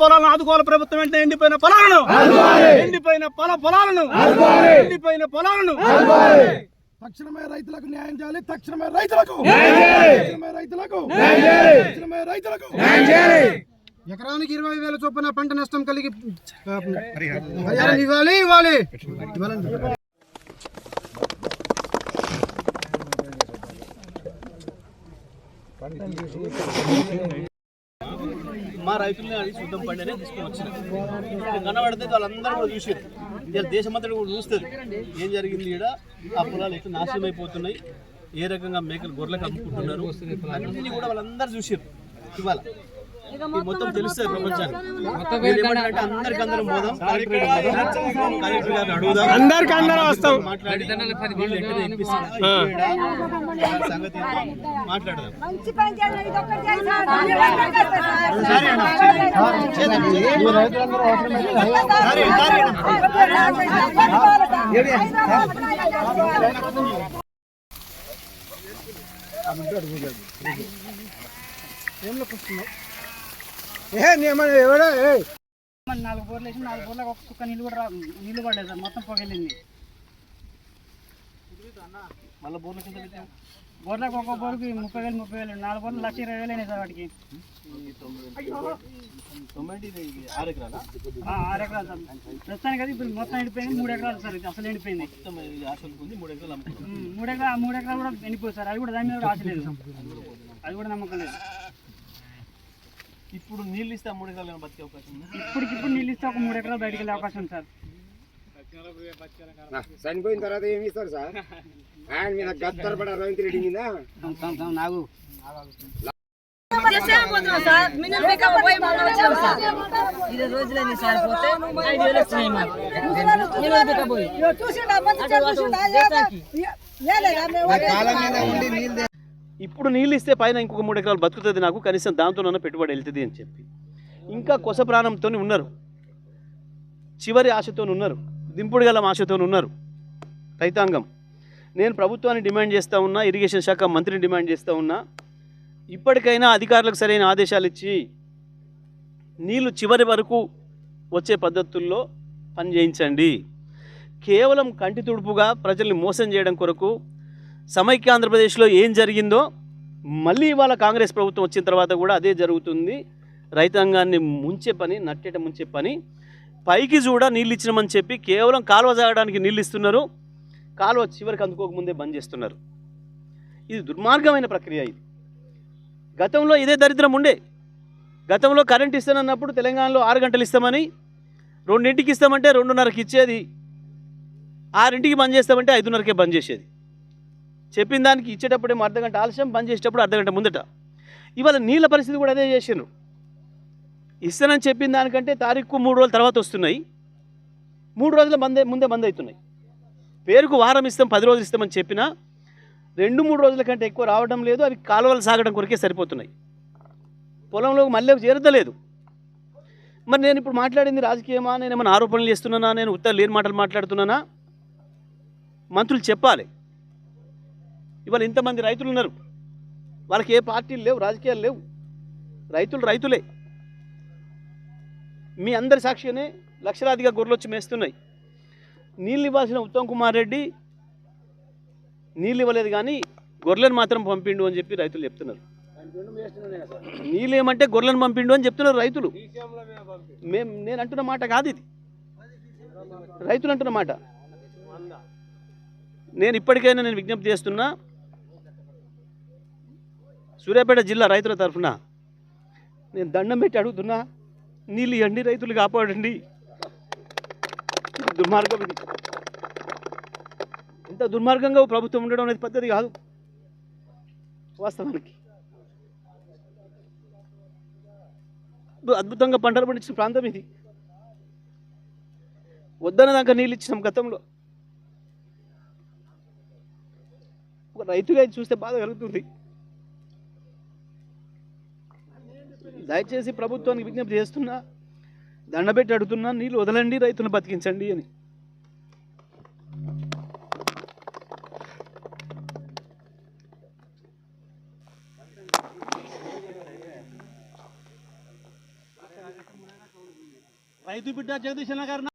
పొలాలను ఆదుకోవాలి ప్రభుత్వం వెంటనే ఎండిపోయిన పొలాలను. ఎండిపోయిన పొల పొలాలను. ఎండిపోయిన పొలాలను. తక్షణమే రైతులకు న్యాయం చేయాలి. తక్షణమే రైతులకు. తక్షణమే రైతులకు. తక్షణమే రైతులకు. ఎకరానికి ఇరవై వేల చొప్పున పంట నష్టం కలిగి ఇవ్వాలి. ఇవ్వాలి. మా రైతుల్ని అది శుద్ధం పండినే తీసుకొని వచ్చిన కనబడితే వాళ్ళందరూ కూడా చూసారు ఇలా దేశమంతటి కూడా చూస్తారు ఏం జరిగింది ఇక్కడ ఆ పొలాలు ఎట్లా నాశనం అయిపోతున్నాయి ఏ రకంగా మేకలు గొర్రెలకు అమ్ముకుంటున్నారు? అన్నీ కూడా వాళ్ళందరూ చూసారు ఇవాళ. మొత్తం తెలుస్తుంది ప్రపంచానికి అందరికి అందరం పోదాం కలెక్టర్ గారిని పోదాం, కలెక్టర్ గారిని అడుగుదాం అందరికి అందరం వస్తాం సంగతి మాట్లాడదాం పని చేయాలి ఏ నేమన్నా ఎవడో? ఏ. మరి నాలుగు బోర్లు వేసి నాలుగు బోర్లకు ఒక కుక్క నీళ్ళు కూడా రా నీళ్ళు పడలేదు సార్ మొత్తం పొగలింది మళ్ళీ బోర్ల కింద పెట్టాం. బోర్లకు ఒక్కొక్క బోర్కి ముప్పై వేలు ముప్పై వేలు నాలుగు బోర్లు లక్ష ఇరవై వేలు అయినాయి సార్ వాటికి. ఆరు ఎకరాలా? సార్. ప్రస్తుతానికి అది ఇప్పుడు మొత్తం ఎండిపోయింది మూడు ఎకరాలు సార్ ఇది అసలు ఎండిపోయింది. మూడు ఎకరాలు మూడు ఎకరాలు కూడా ఎండిపోయి సార్. అది కూడా దాని మీద కూడా ఆశ లేదు. అది కూడా నమ్మకం లేదు. ఇప్పుడు నీళ్ళు ఇస్తే మూడు ఎకరాలు బతికే అవకాశం ఉంది ఇప్పటికిప్పుడు నీళ్ళు ఇస్తే ఒక మూడు ఎకరాలు బయటికి వెళ్ళే అవకాశం ఉంది సార్ చనిపోయిన తర్వాత ఏమి ఇస్తారు సార్ ఆయన మీద గద్దరపడ రవీంద్ర రెడ్డి మీద నాకు సార్. పోతే ఐదు వేలు వచ్చినాయి మాకు. మినిమం ఇప్పుడు నీళ్ళు ఇస్తే పైన ఇంకొక మూడు ఎకరాలు బతుకుతుంది నాకు కనీసం దాంతోనన్నా పెట్టుబడి వెళ్తుంది అని చెప్పి. ఇంకా కొస ప్రాణంతో ఉన్నారు. చివరి ఆశతో ఉన్నారు. దింపుడు గల ఆశతో ఉన్నారు. రైతాంగం. నేను ప్రభుత్వాన్ని డిమాండ్ చేస్తూ ఉన్నా ఇరిగేషన్ శాఖ మంత్రిని డిమాండ్ చేస్తూ ఉన్నా ఇప్పటికైనా అధికారులకు సరైన ఆదేశాలు ఇచ్చి నీళ్ళు చివరి వరకు వచ్చే పద్ధతుల్లో పని చేయించండి కేవలం కంటి తుడుపుగా ప్రజల్ని మోసం చేయడం కొరకు సమైక్య ఆంధ్రప్రదేశ్లో ఏం జరిగిందో మళ్ళీ ఇవాళ కాంగ్రెస్ ప్రభుత్వం వచ్చిన తర్వాత కూడా అదే జరుగుతుంది. రైతాంగాన్ని ముంచే పని నట్టేట ముంచే పని. పైకి చూడ నీళ్ళు ఇచ్చినామని చెప్పి కేవలం కాలువ జాగడానికి నీళ్ళు ఇస్తున్నారు. కాలువ చివరికి అందుకోకముందే బంద్ చేస్తున్నారు. ఇది దుర్మార్గమైన ప్రక్రియ ఇది. గతంలో ఇదే దరిద్రం ఉండే. గతంలో కరెంట్ ఇస్తానన్నప్పుడు తెలంగాణలో ఆరు గంటలు ఇస్తామని రెండింటికి ఇస్తామంటే రెండున్నరకి ఇచ్చేది. ఆరింటికి బంద్ చేస్తామంటే ఐదున్నరకే బంద్ చేసేది. చెప్పిన దానికి ఇచ్చేటప్పుడేమో అర్ధగంట ఆలస్యం బంద్ చేసేటప్పుడు అర్ధగంట ముందట. ఇవాళ నీళ్ళ పరిస్థితి కూడా అదే చేసిండ్రు. ఇస్తానని చెప్పిన దానికంటే తారీఖు మూడు రోజుల తర్వాత వస్తున్నాయి. మూడు రోజుల మందే ముందే బంద్ అవుతున్నాయి. పేరుకు వారం ఇస్తాం పది రోజులు ఇస్తామని చెప్పినా రెండు మూడు రోజుల కంటే ఎక్కువ రావడం లేదు అవి కాలువలు సాగడం కొరకే సరిపోతున్నాయి. పొలంలోకి మళ్ళీ చేరదలేదు మరి నేను ఇప్పుడు మాట్లాడింది రాజకీయమా? నేను ఏమైనా ఆరోపణలు చేస్తున్నానా? నేను ఉత్తర లేని మాటలు మాట్లాడుతున్నానా? మంత్రులు చెప్పాలి. ఇవాళ ఇంతమంది రైతులు ఉన్నారు. వాళ్ళకి ఏ పార్టీలు లేవు రాజకీయాలు లేవు. రైతులు రైతులే. మీ అందరి సాక్షిగానే లక్షలాదిగా గొర్రెలు వచ్చి మేస్తున్నాయి. నీళ్ళు ఇవ్వాల్సిన ఉత్తమ్ కుమార్ రెడ్డి నీళ్ళు ఇవ్వలేదు కానీ గొర్రెలను మాత్రం పంపిండు అని చెప్పి రైతులు చెప్తున్నారు. నీళ్ళు ఏమంటే గొర్రెలను పంపిండు అని చెప్తున్నారు రైతులు. మేము నేను అంటున్న మాట కాదు ఇది. రైతులు అంటున్న మాట. నేను ఇప్పటికైనా నేను విజ్ఞప్తి చేస్తున్నా సూర్యాపేట జిల్లా రైతుల తరఫున నేను దండం పెట్టి అడుగుతున్నా నీళ్ళు ఇవ్వండి రైతులు కాపాడండి. దుర్మార్గం ఇది. ఇంత దుర్మార్గంగా ప్రభుత్వం ఉండడం అనేది పద్ధతి కాదు. వాస్తవానికి. అద్భుతంగా పంటలు పండించిన ప్రాంతం ఇది. వద్దన దాకా నీళ్ళు ఇచ్చినాం గతంలో. ఒక రైతుగా చూస్తే బాధ కలుగుతుంది. దయచేసి ప్రభుత్వానికి విజ్ఞప్తి చేస్తున్నా దండబెట్టి అడుగుతున్నా నీళ్ళు వదలండి రైతులను బతికించండి అని. రైతు బిడ్డ జగదీశన గారు